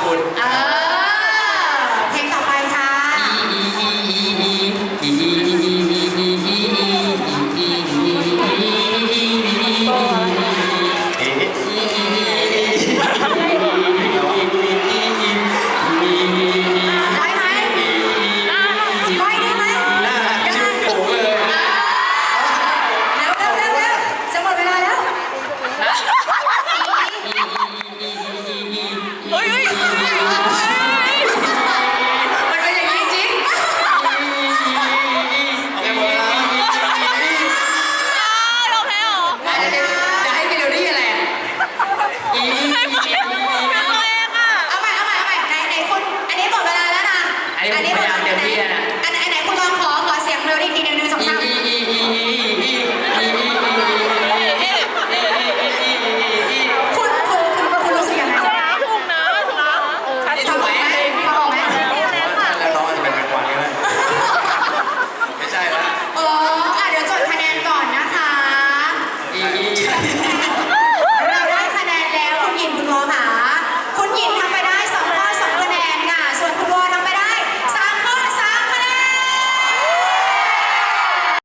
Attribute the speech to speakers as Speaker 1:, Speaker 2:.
Speaker 1: คุณ อ
Speaker 2: ่า